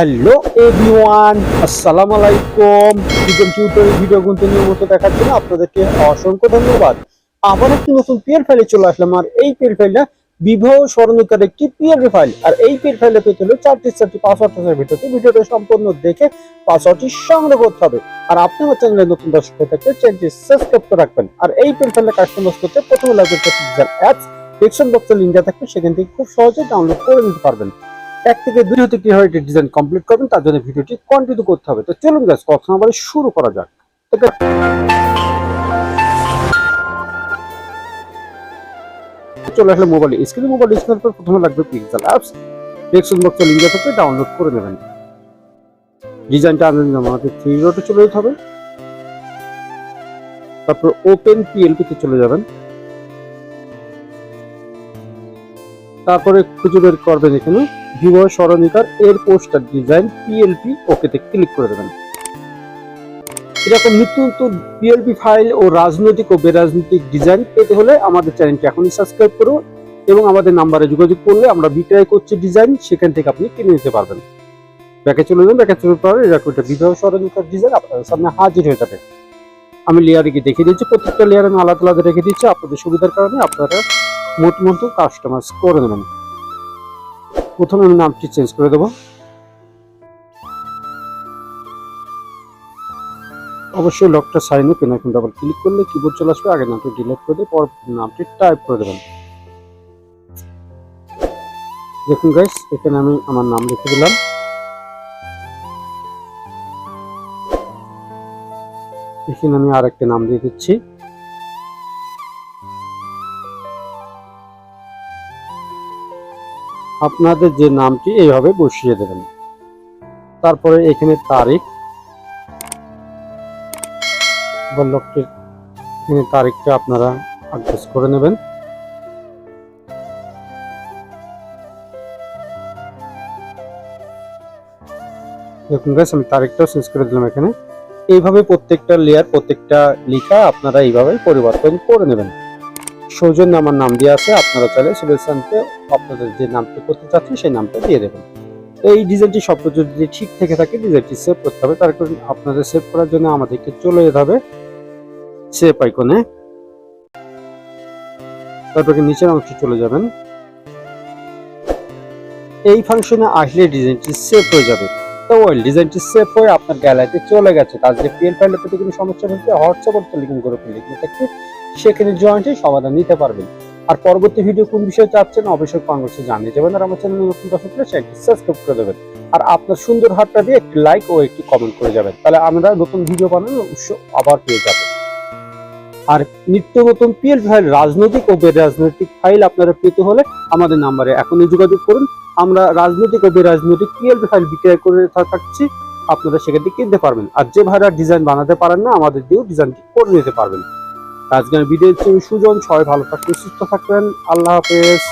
Hello everyone আসসালামু আলাইকুম বিজ্ঞান টিউটোরিয়াল ভিডিও গুনতে নিয়মিত দেখার জন্য আপনাদেরকে অসংখ্য ধন্যবাদ। আবার একটি নতুন পিএল ফাইলে চলে আসলাম, আর এই পিএল ফাইলটা বিবাহ স্মরণিকার একটি পিএল ফাইল আর এই পিএল ফাইলে পেতে হলে চারটি চারটি পাসওয়ার্ড ভিডিওতে ভিডিওটা সম্পূর্ণ দেখে পাসওয়ার্ডটি সংগ্রহ করতে হবে। আর আপনি আমার চ্যানেলে নতুন দর্শক হয়ে থাকলে চ্যানেলটি সাবস্ক্রাইব করে রাখবেন। আর এই পিএল ফাইলে কাস্টমাইজ করতে প্রথমে লাগবে অ্যাপস ডিসক্রিপশন বক্সে লিঙ্ক দেওয়া থাকবে, সেখান থেকে খুব সহজে ডাউনলোড করে নিতে পারবেন। এক থেকে দুই হতে কীভাবে এটি ডিজাইন কমপ্লিট করবেন, তার জন্য ভিডিওটি কন্টিনিউ করতে হবে। তো চলুন গাছ কথা আবার শুরু করা যাক। চলে আসলে মোবাইল মোবাইল প্রথমে লাগবে পিক্সেল অ্যাপস থাকবে ডাউনলোড করে নেবেন। ডিজাইনটা থ্রি চলে যেতে হবে। তারপর ওপেন চলে যাবেন। তারপরে খুঁজে বের করবেন এখানে। ভিভো স্মরণিকার এর পোস্টার ডিজাইন পিএলপি ওকেতে ক্লিক করে দেবেন। এরকম নিত্য নতুন পিএলপি ফাইল ও রাজনৈতিক ও বেরাজনৈতিক ডিজাইন পেতে হলে আমাদের চ্যানেলটি এখনই সাবস্ক্রাইব করুন এবং আমাদের নাম্বারে যোগাযোগ করলে আমরা বিক্রয় করছি ডিজাইন সেখান থেকে আপনি কিনে নিতে পারবেন। ব্যাকে চলে যাবেন ব্যাকে চলে পরে এরকম একটা বিবাহ স্মরণিকার ডিজাইন আপনাদের সামনে হাজির হয়ে যাবে। আমি লেয়ারে গিয়ে দেখিয়ে দিচ্ছি, প্রত্যেকটা লেয়ার আমি আলাদা আলাদা রেখে দিচ্ছি। আপনাদের সুবিধার কারণে আপনারা মোট মতো কাস্টমাইজ করে নেবেন। প্রথমে আমি নামটি চেঞ্জ করে দেবো। অবশ্যই লকটা সাইনে পেন এখন ডাবল ক্লিক করলে কিবোর্ড চলে আসবে। আগে নামটি ডিলিট করে দিয়ে পর নামটি টাইপ করে দেবেন। দেখুন গাইস এখানে আমি আমার নাম লিখে দিলাম। এখানে আমি আরেকটা নাম দিয়ে দিচ্ছি। আপনাদের যে নামটি এইভাবে বসিয়ে দেবেন। তারপরে এখানে তারিখ। বল্লভটির এখানে তারিখটা আপনারা অ্যাডজাস্ট করে নেবেন। দেখুন গাছ আমি তারিখটাও চেঞ্জ করে দিলাম এখানে। এইভাবে প্রত্যেকটা লেয়ার প্রত্যেকটা লেখা আপনারা এইভাবে পরিবর্তন করে নেবেন। সৌজন্য আমার নাম দিয়ে আছে, আপনারা চাইলে সিলেকশনতে আপনাদের যে নামটা করতে চাচ্ছেন, সেই নামটা দিয়ে দেবেন। তো এই ডিজাইনটি সব যদি ঠিক থেকে থাকে, ডিজাইনটি সেভ করতে হবে। তার কারণ আপনাদের সেভ করার জন্য আমাদেরকে চলে যেতে হবে সেভ আইকনে তারপরে নিচের অংশে চলে যাবেন। এই ফাংশনে আসলে ডিজাইনটি সেভ হয়ে যাবে। তো ওই ডিজাইনটি সেভ হয়ে আপনার গ্যালারিতে চলে গেছে। তার যে পিএল ফাইলের প্রতি কোনো সমস্যা হচ্ছে হোয়াটসঅ্যাপ লিঙ্ক করে লিখে থাকবে। সেখানে জয়েন্টে সমাধান নিতে পারবেন। আর পরবর্তী ভিডিও কোন বিষয়ে চাচ্ছেন অবশ্যই কমেন্টসে জানিয়ে যাবেন আর আমার চ্যানেলে নতুন দর্শক হলে চ্যানেলটি সাবস্ক্রাইব করে দেবেন। আর আপনার সুন্দর হাতটা দিয়ে একটি লাইক ও একটি কমেন্ট করে যাবেন। তাহলে আমরা নতুন ভিডিও বানানোর উৎস আবার পেয়ে যাবেন আর নিত্য নতুন পিএল ফাইল রাজনৈতিক ও বেরাজনৈতিক ফাইল আপনারা পেতে হলে আমাদের নাম্বারে এখনই যোগাযোগ করুন। আমরা রাজনৈতিক ও বেরাজনৈতিক পিএল ফাইল বিক্রয় করে থাকছি। আপনারা সেখান থেকে কিনতে পারবেন। আর যে ভাইরা ডিজাইন বানাতে পারেন না, আমাদের দিয়েও ডিজাইনটি করে নিতে পারবেন। আজকের ভিডিও সুজন সবাই ভালো থাকবেন সুস্থ থাকবেন। আল্লাহ হাফেজ।